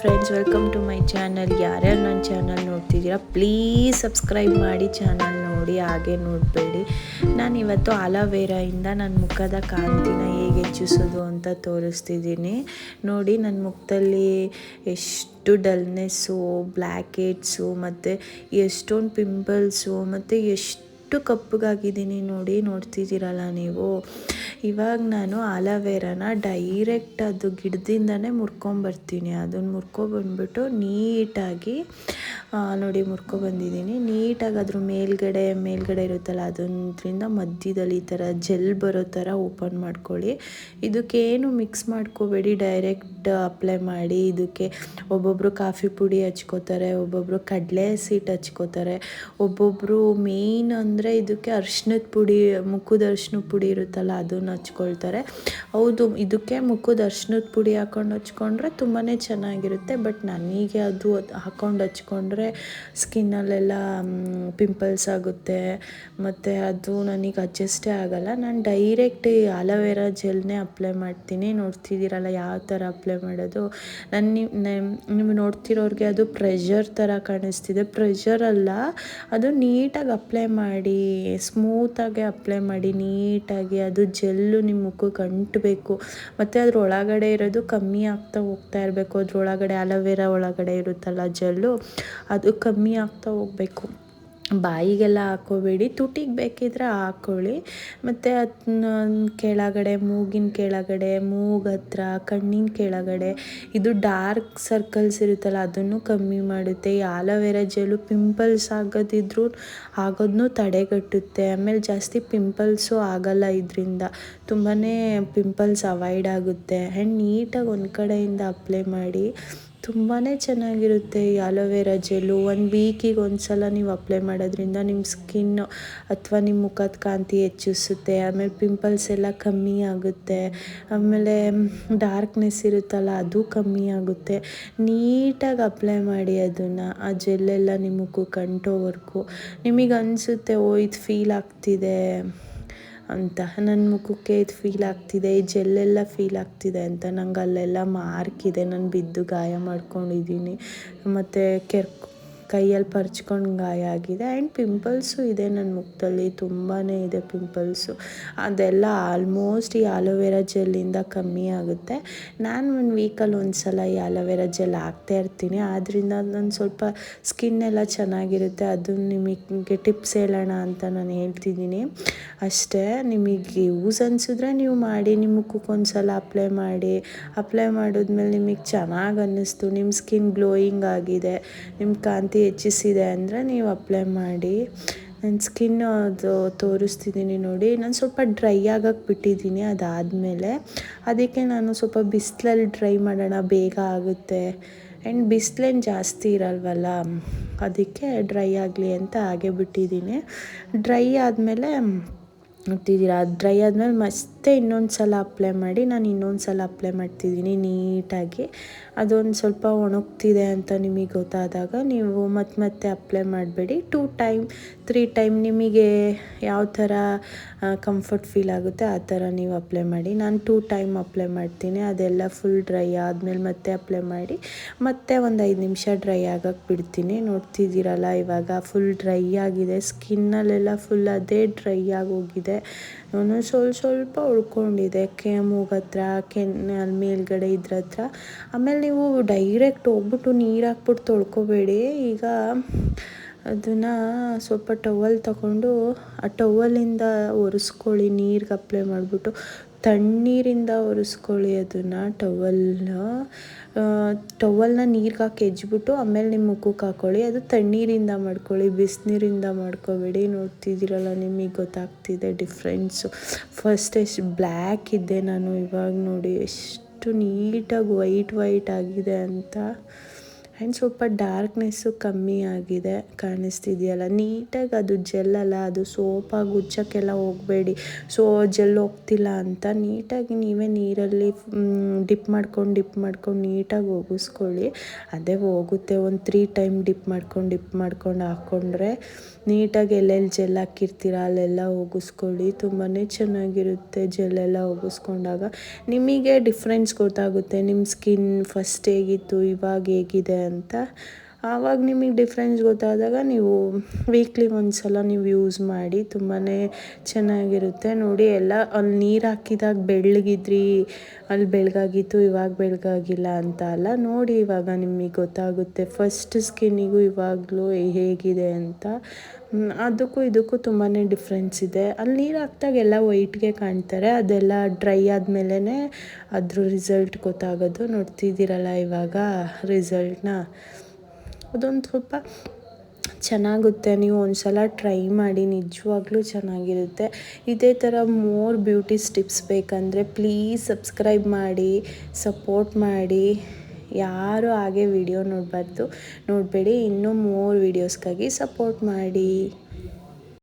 Friends welcome to my channel ಯಾರ್ಯಾರು ನನ್ನ channel ನೋಡ್ತಿದ್ದೀರಾ ಪ್ಲೀಸ್ ಸಬ್ಸ್ಕ್ರೈಬ್ ಮಾಡಿ ಚಾನಲ್ ನೋಡಿ, ಹಾಗೆ ನೋಡಬೇಡಿ. ನಾನು ಇವತ್ತು ಅಲವೇರಾಯಿಂದ ನನ್ನ ಮುಖದ ಕಾಂತಿನ ಹೇಗೆ ಹೆಚ್ಚಿಸೋದು ಅಂತ ತೋರಿಸ್ತಿದ್ದೀನಿ. ನೋಡಿ ನನ್ನ ಮುಖದಲ್ಲಿ ಎಷ್ಟು ಡಲ್ನೆಸ್ಸು ಬ್ಲ್ಯಾಕ್ ಮತ್ತು ಎಷ್ಟೊಂದು ಪಿಂಪಲ್ಸು ಮತ್ತು ಎಷ್ಟು ಕಪ್ಪಗಾಗಿದ್ದೀನಿ ನೋಡಿ, ನೋಡ್ತಿದ್ದೀರಲ್ಲ ನೀವು. ಇವಾಗ ನಾನು ಆಲೋವೆರಾನ ಡೈರೆಕ್ಟ್ ಅದು ಗಿಡದಿಂದನೇ ಮುರ್ಕೊಂಬರ್ತೀನಿ. ಅದನ್ನು ಮುರ್ಕೊಬಂದ್ಬಿಟ್ಟು ನೀಟಾಗಿ ನೋಡಿ ಮುರ್ಕೊಬಂದಿದ್ದೀನಿ ನೀಟಾಗಿ ಅದ್ರ ಮೇಲ್ಗಡೆ ಮೇಲ್ಗಡೆ ಇರುತ್ತಲ್ಲ ಅದರಿಂದ ಮಧ್ಯದಲ್ಲಿ ಈ ಥರ ಜೆಲ್ ಬರೋ ಥರ ಓಪನ್ ಮಾಡ್ಕೊಳ್ಳಿ. ಇದಕ್ಕೇನು ಮಿಕ್ಸ್ ಮಾಡ್ಕೋಬೇಡಿ ಡೈರೆಕ್ಟ್ ಅಪ್ಲೈ ಮಾಡಿ. ಇದಕ್ಕೆ ಒಬ್ಬೊಬ್ಬರು ಕಾಫಿ ಪುಡಿ ಹಚ್ಕೋತಾರೆ ಒಬ್ಬೊಬ್ಬರು ಕಡಲೆ ಸೀಟ್ ಹಚ್ಕೋತಾರೆ. ಒಬ್ಬೊಬ್ಬರು ಮೇಯ್ನ್ ಅಂದರೆ ಇದಕ್ಕೆ ಅರ್ಶಿನದ ಪುಡಿ, ಮುಖದ ಅರ್ಶಿನದ ಪುಡಿ ಇರುತ್ತಲ್ಲ, ಅದನ್ನು ಹಚ್ಕೊಳ್ತಾರೆ. ಹೌದು, ಇದಕ್ಕೆ ಮುಖದ ಅರ್ಶಿನದ ಪುಡಿ ಹಾಕೊಂಡು ಹಚ್ಕೊಂಡ್ರೆ ತುಂಬಾ ಚೆನ್ನಾಗಿರುತ್ತೆ. ಬಟ್ ನನಗೆ ಅದು ಹಾಕೊಂಡು ಹಚ್ಕೊಂಡ್ರೆ ಸ್ಕಿನ್ನಲ್ಲೆಲ್ಲ ಪಿಂಪಲ್ಸ್ ಆಗುತ್ತೆ. ಮತ್ತು ಅದು ನನಗೆ ಅಡ್ಜಸ್ಟೇ ಆಗಲ್ಲ. ನಾನು ಡೈರೆಕ್ಟ್ ಅಲೋವೆರಾ ಜೆಲ್ನೇ ಅಪ್ಲೈ ಮಾಡ್ತೀನಿ. ನೋಡ್ತಿದ್ದೀರಲ್ಲ ಯಾವ ಥರ ಅಪ್ಲೈ ಮಾಡೋದು. ನಾನು ನೀವು ನೋಡ್ತಿರೋರಿಗೆ ಅದು ಪ್ರೆಷರ್ ಥರ ಕಾಣಿಸ್ತಿದೆ. ಪ್ರೆಷರ್ ಅಲ್ಲ, ಅದು ನೀಟಾಗಿ ಅಪ್ಲೈ ಮಾಡಿ ಸ್ಮೂತಾಗಿ ಅಪ್ಲೈ ಮಾಡಿ, ನೀಟಾಗಿ ಅದು ಜೆಲ್ಲು ನಿಮ್ಮ ಮುಖಕ್ಕೆ ಅಂಟಬೇಕು ಮತ್ತು ಅದ್ರ ಒಳಗಡೆ ಇರೋದು ಕಮ್ಮಿ ಆಗ್ತಾ ಹೋಗ್ತಾ ಇರಬೇಕು. ಅದ್ರೊಳಗಡೆ ಅಲೋವೆರಾ ಒಳಗಡೆ ಇರುತ್ತಲ್ಲ ಜೆಲ್ಲು. ಅದು ಕಮ್ಮಿ ಆಗ್ತಾ ಹೋಗ್ಬೇಕು. ಬಾಯಿಗೆಲ್ಲ ಹಾಕೋಬೇಡಿ, ತುಟಿಗೆ ಬೇಕಿದ್ರೆ ಹಾಕ್ಕೊಳ್ಳಿ ಮತ್ತು ಅದನ್ನ ಕೆಳಗಡೆ, ಮೂಗಿನ ಕೆಳಗಡೆ, ಮೂಗು ಹತ್ರ, ಕಣ್ಣಿನ ಕೆಳಗಡೆ, ಇದು ಡಾರ್ಕ್ ಸರ್ಕಲ್ಸ್ ಇರುತ್ತಲ್ಲ, ಅದನ್ನು ಕಮ್ಮಿ ಮಾಡುತ್ತೆ. ಈ ಆಲೋವೆರಾ ಜೆಲ್ಲು ಪಿಂಪಲ್ಸ್ ಆಗೋದಿದ್ರೂ ಆಗೋದನ್ನು ತಡೆಗಟ್ಟುತ್ತೆ. ಆಮೇಲೆ ಜಾಸ್ತಿ ಪಿಂಪಲ್ಸು ಆಗಲ್ಲ ಇದರಿಂದ. ತುಂಬಾ ಪಿಂಪಲ್ಸ್ ಅವಾಯ್ಡ್ ಆಗುತ್ತೆ. ಆ್ಯಂಡ್ ನೀಟಾಗಿ ಒಂದು ಕಡೆಯಿಂದ ಅಪ್ಲೈ ಮಾಡಿ ತುಂಬಾ ಚೆನ್ನಾಗಿರುತ್ತೆ ಈ ಆಲೋವೆರಾ ಜೆಲ್ಲು. ಒಂದು ವೀಕಿಗೆ ಒಂದು ಸಲ ನೀವು ಅಪ್ಲೈ ಮಾಡೋದ್ರಿಂದ ನಿಮ್ಮ ಸ್ಕಿನ್ ಅಥವಾ ನಿಮ್ಮ ಮುಖದ ಕಾಂತಿ ಹೆಚ್ಚಿಸುತ್ತೆ, ಆಮೇಲೆ ಪಿಂಪಲ್ಸ್ ಎಲ್ಲ ಕಮ್ಮಿ ಆಗುತ್ತೆ, ಆಮೇಲೆ ಡಾರ್ಕ್ನೆಸ್ ಇರುತ್ತಲ್ಲ ಅದು ಕಮ್ಮಿ ಆಗುತ್ತೆ. ನೀಟಾಗಿ ಅಪ್ಲೈ ಮಾಡಿ ಅದನ್ನು, ಆ ಜೆಲ್ಲೆಲ್ಲ ನಿಮ್ಮ ಮುಖಕ್ಕೆ ಅಂಟೋವರೆಗೂ ನಿಮಗೆ ಅನಿಸುತ್ತೆ ಓ, ಇದು ಫೀಲ್ ಆಗ್ತಿದೆ. ಅಂತ. ನನ್ನ ಮುಖಕ್ಕೆ ಇದು ಫೀಲ್ ಆಗ್ತಿದೆ, ಈ ಜೆಲ್ಲೆಲ್ಲ ಫೀಲ್ ಆಗ್ತಿದೆ ಅಂತ. ನಂಗೆ ಅಲ್ಲೆಲ್ಲ ಮಾರ್ಕ್ ಇದೆ. ನಾನು ಬಿದ್ದು ಗಾಯ ಮಾಡ್ಕೊಂಡಿದ್ದೀನಿ. ಮತ್ತು ಕೆರ್ ಕೈಯಲ್ಲಿ ಪರ್ಚ್ಕೊಂಡು ಗಾಯ ಆಗಿದೆ. ಆ್ಯಂಡ್ ಪಿಂಪಲ್ಸು ಇದೆ ನನ್ನ ಮುಖದಲ್ಲಿ. ತುಂಬಾ ಇದೆ ಪಿಂಪಲ್ಸು ಅದೆಲ್ಲ ಆಲ್ಮೋಸ್ಟ್ ಈ ಆಲೋವೆರಾ ಜೆಲ್ಲಿಂದ ಕಮ್ಮಿ ಆಗುತ್ತೆ. ನಾನು ಒಂದು ವೀಕಲ್ಲಿ ಒಂದು ಸಲ ಈ ಆಲೋವೆರಾ ಜೆಲ್ ಹಾಕ್ತಾ ಇರ್ತೀನಿ. ಆದ್ದರಿಂದ ನನ್ನ ಸ್ವಲ್ಪ ಸ್ಕಿನ್ ಎಲ್ಲ ಚೆನ್ನಾಗಿರುತ್ತೆ. ಅದು ನಿಮಗೆ ಟಿಪ್ಸ್ ಹೇಳೋಣ ಅಂತ ನಾನು ಹೇಳ್ತಿದ್ದೀನಿ. ಅಷ್ಟೇ, ನಿಮಗೆ ಯೂಸ್ ಅನಿಸಿದ್ರೆ ನೀವು ಮಾಡಿ ನಿಮ್ಮ ಮುಖಕ್ಕೆ ಒಂದು ಸಲ ಅಪ್ಲೈ ಮಾಡಿ. ಅಪ್ಲೈ ಮಾಡಿದ್ಮೇಲೆ ನಿಮಗೆ ಚೆನ್ನಾಗಿ ಅನ್ನಿಸ್ತು. ನಿಮ್ಮ ಸ್ಕಿನ್ ಗ್ಲೋಯಿಂಗ್ ಆಗಿದೆ. ನಿಮ್ಮ ಕಾಂತಿ ಹೆಚ್ಚಿಸಿದೆ ಅಂದರೆ ನೀವು ಅಪ್ಲೈ ಮಾಡಿ. ನನ್ನ ಸ್ಕಿನ್ ಅದು ತೋರಿಸ್ತಿದ್ದೀನಿ ನೋಡಿ. ನಾನು ಸ್ವಲ್ಪ ಡ್ರೈ ಆಗಕ್ಕೆ ಬಿಟ್ಟಿದ್ದೀನಿ ಅದಾದಮೇಲೆ. ಅದಕ್ಕೆ ನಾನು ಸ್ವಲ್ಪ ಬಿಸಿಲಲ್ಲಿ ಡ್ರೈ ಮಾಡೋಣ, ಬೇಗ ಆಗುತ್ತೆ. ಆ್ಯಂಡ್ ಬಿಸಿಲೇನು ಜಾಸ್ತಿ ಇರಲ್ವಲ್ಲ, ಅದಕ್ಕೆ ಡ್ರೈ ಆಗಲಿ ಅಂತ ಹಾಗೆ ಬಿಟ್ಟಿದ್ದೀನಿ. ಡ್ರೈ ಆದಮೇಲೆ ನೋಡ್ತಿದ್ದೀರಾ ಡ್ರೈ ಆದಮೇಲೆ ಮತ್ತೆ ಇನ್ನೊಂದು ಸಲ ಅಪ್ಲೈ ಮಾಡಿ ನಾನು ಇನ್ನೊಂದು ಸಲ ಅಪ್ಲೈ ಮಾಡ್ತಿದ್ದೀನಿ ನೀಟಾಗಿ. ಅದೊಂದು ಸ್ವಲ್ಪ ಒಣಗ್ತಿದೆ ಅಂತ ನಿಮಗೆ ಗೊತ್ತಾದಾಗ ನೀವು ಮತ್ತೆ ಮತ್ತೆ ಅಪ್ಲೈ ಮಾಡಬೇಡಿ. ಟೂ ಟೈಮ್ ತ್ರೀ ಟೈಮ್ ನಿಮಗೆ ಯಾವ ಥರ ಕಂಫರ್ಟ್ ಫೀಲ್ ಆಗುತ್ತೆ ಆ ಥರ ನೀವು ಅಪ್ಲೈ ಮಾಡಿ. ನಾನು ಟೂ ಟೈಮ್ ಅಪ್ಲೈ ಮಾಡ್ತೀನಿ. ಅದೆಲ್ಲ ಫುಲ್ ಡ್ರೈ ಆದಮೇಲೆ ಮತ್ತೆ ಅಪ್ಲೈ ಮಾಡಿ. ಮತ್ತೆ ಒಂದು ಐದು ನಿಮಿಷ ಡ್ರೈ ಆಗಕ್ಕೆ ಬಿಡ್ತೀನಿ. ನೋಡ್ತಿದ್ದೀರಲ್ಲ ಇವಾಗ ಫುಲ್ ಡ್ರೈ ಆಗಿದೆ. ಸ್ಕಿನ್ನಲ್ಲೆಲ್ಲ ಫುಲ್ ಅದೇ ಡ್ರೈ ಆಗೋಗಿದೆ. ಅವನು ಸ್ವಲ್ಪ ಸ್ವಲ್ಪ ಉಳ್ಕೊಂಡಿದೆ. ಕೆ ಹತ್ರ ಕೆನ್ ಅಲ್ಲಿ ಮೇಲ್ಗಡೆ ಇದ್ರ ಹತ್ರ ಆಮೇಲೆ ನೀವು ಡೈರೆಕ್ಟ್ ಹೋಗ್ಬಿಟ್ಟು ನೀರು ಹಾಕ್ಬಿಟ್ಟು ತೊಳ್ಕೊಬೇಡಿ. ಈಗ ಅದನ್ನು ಸ್ವಲ್ಪ ಟವಲ್ ತಗೊಂಡು ಆ ಟವಲಿಂದ ಒರೆಸ್ಕೊಳ್ಳಿ. ನೀರಿಗೆ ಅಪ್ಲೈ ಮಾಡಿಬಿಟ್ಟು ತಣ್ಣೀರಿಂದ ಒರೆಸ್ಕೊಳ್ಳಿ ಅದನ್ನು ಟವಲ್ನ ಟವಲ್ನ ನೀರಿಗೆ ಹಾಕಿ ಹೆಜ್ಬಿಟ್ಟು ಆಮೇಲೆ ನಿಮ್ಮ ಮುಖಕ್ಕೆ ಹಾಕ್ಕೊಳ್ಳಿ ಅದು ತಣ್ಣೀರಿಂದ ಮಾಡ್ಕೊಳ್ಳಿ, ಬಿಸಿನೀರಿಂದ ಮಾಡ್ಕೋಬೇಡಿ. ನೋಡ್ತಿದ್ದೀರಲ್ಲ ನಿಮಗೆ ಗೊತ್ತಾಗ್ತಿದೆ ಡಿಫ್ರೆನ್ಸು ಫಸ್ಟ್ ಎಷ್ಟು ಬ್ಲ್ಯಾಕ್ ಇದ್ದೆ ನಾನು ಇವಾಗ ನೋಡಿ, ಎಷ್ಟು ನೀಟಾಗಿ ವೈಟ್ ವೈಟ್ ಆಗಿದೆ ಅಂತ. ಆ್ಯಂಡ್ ಸ್ವಲ್ಪ ಡಾರ್ಕ್ನೆಸ್ಸು ಕಮ್ಮಿ ಆಗಿದೆ ಕಾಣಿಸ್ತಿದೆಯಲ್ಲ. ನೀಟಾಗಿ ಅದು ಜೆಲ್ಲಲ್ಲ ಅದು ಸೋಪಾಗಿ ಉಜ್ಜೋಕ್ಕೆಲ್ಲ ಹೋಗಬೇಡಿ. ಸೊ ಜೆಲ್ ಹೋಗ್ತಿಲ್ಲ ಅಂತ ನೀಟಾಗಿ ನೀವೇ ನೀರಲ್ಲಿ ಡಿಪ್ ಮಾಡ್ಕೊಂಡು ಡಿಪ್ ಮಾಡ್ಕೊಂಡು ನೀಟಾಗಿ ಒಗಿಸ್ಕೊಳ್ಳಿ. ಅದೇ ಹೋಗುತ್ತೆ, ಒಂದು ತ್ರೀ ಟೈಮ್ ಡಿಪ್ ಮಾಡ್ಕೊಂಡು ಡಿಪ್ ಮಾಡ್ಕೊಂಡು ಹಾಕ್ಕೊಂಡ್ರೆ ನೀಟಾಗಿ ಎಲ್ಲೆಲ್ಲಿ ಜೆಲ್ ಹಾಕಿರ್ತೀರ ಅಲ್ಲೆಲ್ಲ ಒಗಿಸ್ಕೊಳ್ಳಿ. ತುಂಬಾ ಚೆನ್ನಾಗಿರುತ್ತೆ ಜೆಲ್ಲೆಲ್ಲ ಒಗಿಸ್ಕೊಂಡಾಗ. ನಿಮಗೆ ಡಿಫ್ರೆನ್ಸ್ ಗೊತ್ತಾಗುತ್ತೆ ನಿಮ್ಮ ಸ್ಕಿನ್ ಫಸ್ಟ್ ಹೇಗಿತ್ತು, ಇವಾಗ ಹೇಗಿದೆ ಅಂತ. ಆವಾಗ ನಿಮಗೆ ಡಿಫ್ರೆನ್ಸ್ ಗೊತ್ತಾದಾಗ ನೀವು ವೀಕ್ಲಿ ಒಂದು ಸಲ ನೀವು ಯೂಸ್ ಮಾಡಿ ತುಂಬಾ ಚೆನ್ನಾಗಿರುತ್ತೆ. ನೋಡಿ, ಎಲ್ಲ ಅಲ್ಲಿ ನೀರು ಹಾಕಿದಾಗ ಬೆಳ್ಳಗಿದ್ರಿ, ಅಲ್ಲಿ ಬೆಳಗಾಗಿತ್ತು ಇವಾಗ ಬೆಳಗಾಗಿಲ್ಲ ಅಂತ ಅಲ್ಲ. ನೋಡಿ, ಇವಾಗ ನಿಮಗೆ ಗೊತ್ತಾಗುತ್ತೆ. ಫಸ್ಟ್ ಸ್ಕಿನ್ನಿಗೂ ಇವಾಗಲೂ ಹೇಗಿದೆ ಅಂತ. ಅದಕ್ಕೂ ಇದಕ್ಕೂ ತುಂಬಾ ಡಿಫ್ರೆನ್ಸ್ ಇದೆ. ಅಲ್ಲಿ ನೀರು ಹಾಕ್ದಾಗ ಎಲ್ಲ ವೈಟ್ಗೆ ಕಾಣ್ತಾರೆ. ಅದೆಲ್ಲ ಡ್ರೈ ಆದಮೇಲೆ ಅದ್ರ ರಿಸಲ್ಟ್ ಗೊತ್ತಾಗೋದು. ನೋಡ್ತಿದ್ದೀರಲ್ಲ ಇವಾಗ ರಿಸಲ್ಟ್ನ ಅದೊಂದು ಸ್ವಲ್ಪ ಚೆನ್ನಾಗುತ್ತೆ. ನೀವು ಒಂದ್ಸಲ ಟ್ರೈ ಮಾಡಿ, ನಿಜವಾಗ್ಲೂ ಚೆನ್ನಾಗಿರುತ್ತೆ. ಇದೇ ಥರ ಮೋರ್ ಬ್ಯೂಟಿ ಸ್ಟಿಪ್ಸ್ ಬೇಕಂದರೆ ಪ್ಲೀಸ್ ಸಬ್ಸ್ಕ್ರೈಬ್ ಮಾಡಿ, ಸಪೋರ್ಟ್ ಮಾಡಿ. ಯಾರು ಹಾಗೆ ವಿಡಿಯೋ ನೋಡಬಾರ್ದು. ನೋಡಬೇಡಿ, ಇನ್ನೂ ಮೋರ್ ವೀಡಿಯೋಸ್ಗಾಗಿ ಸಪೋರ್ಟ್ ಮಾಡಿ.